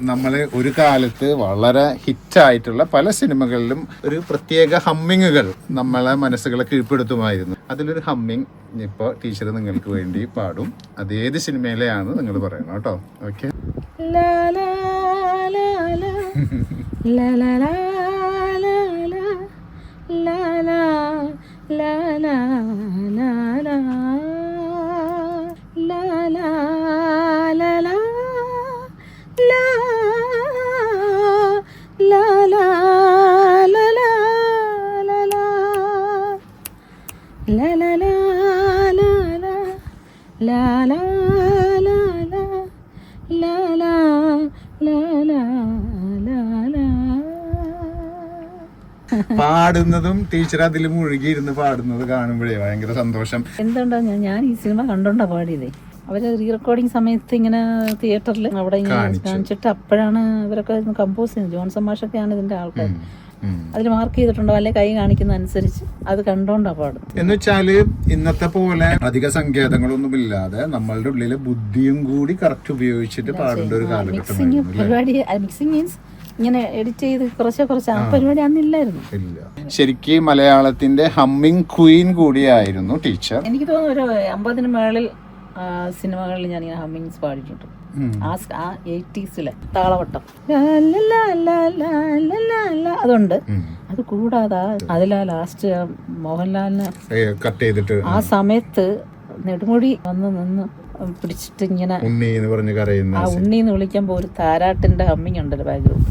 നമ്മൾ ഒരു കാലത്ത് വളരെ ഹിറ്റായിട്ടുള്ള പല സിനിമകളിലും ഒരു പ്രത്യേക ഹമ്മിങ്ങുകൾ നമ്മളെ മനസ്സുകളെ കീഴ്പ്പെടുത്തുമായിരുന്നു. അതിലൊരു ഹമ്മിങ് ഇപ്പോൾ ടീച്ചർ നിങ്ങൾക്ക് വേണ്ടി പാടും. അത് ഏത് സിനിമയിലെയാണ് നിങ്ങൾ പറയണം കേട്ടോ. ഓക്കെ. പാടുന്നതും ടീച്ചർ അതിൽ മുഴുകിയിരുന്ന് പാടുന്നത് കാണുമ്പോഴേ ഭയങ്കര സന്തോഷം എന്തുകൊണ്ടാ ഞാൻ ഈ സിനിമ കണ്ടോണ്ടാ പാടിയതേ അവർ റീ റെക്കോർഡിംഗ് സമയത്ത് ഇങ്ങനെ തിയേറ്ററിൽ അവിടെ ഇങ്ങനെ കാണിച്ചു. കാണിച്ചിട്ട് അപ്പോഴാണ് ഇവരൊക്കെ കമ്പോസ് ചെയ്യുന്നത് ജോൺസൺ മാഷൊക്കെയാണ് ഇതിന്റെ ആൾക്കാർ. അതിൽ മാർക്ക് ചെയ്തിട്ടുണ്ടോ? അല്ലെ കൈ കാണിക്കുന്ന അനുസരിച്ച് അത് കണ്ടോണ്ടാ പാടും. എന്ന് വെച്ചാൽ ഇന്നത്തെ പോലെ അധിക സങ്കേതങ്ങളൊന്നും ഇല്ലാതെ നമ്മളുടെ ഉള്ളിലെ ബുദ്ധിയും കൂടി കറക്റ്റ് ഉപയോഗിച്ചിട്ട് പാടേണ്ട ഒരു കാലഘട്ടം പരിപാടി മീൻസ് ഇങ്ങനെ എഡിറ്റ് ചെയ്ത് കുറച്ച് കുറച്ച് ആ. പരിപാടി അന്നില്ലായിരുന്നു. ഇല്ല. ശരിക്ക് മലയാളത്തിന്റെ ഹമ്മിങ് ക്വീൻ കൂടിയായിരുന്നു ടീച്ചർ. എനിക്ക് തോന്നുന്നു ഒരു അമ്പതിന് മേളിൽ സിനിമകളിൽ ഞാൻ ഇങ്ങനെ ഹമ്മിങ്സ് പാടിയിട്ടുണ്ട്. ആ ആ എയ്റ്റീസിലെ താളവട്ടം. അതുണ്ട്. അത് കൂടാതെ അതിലാ ലാസ്റ്റ് മോഹൻലാലിന് കട്ട് ചെയ്തിട്ട് ആ സമയത്ത് നെടുമുടി വന്ന് നിന്ന് പിടിച്ചിട്ട് ഇങ്ങനെ ഉണ്ണി എന്ന് പറഞ്ഞ് കരയുന്ന ആ ഉണ്ണി എന്ന് വിളിക്കുമ്പോൾ ഒരു താരാട്ടിന്റെ ഹമ്മിങ് ഉണ്ടല്ലോ ബാക്ക്ഗ്രൗണ്ട്.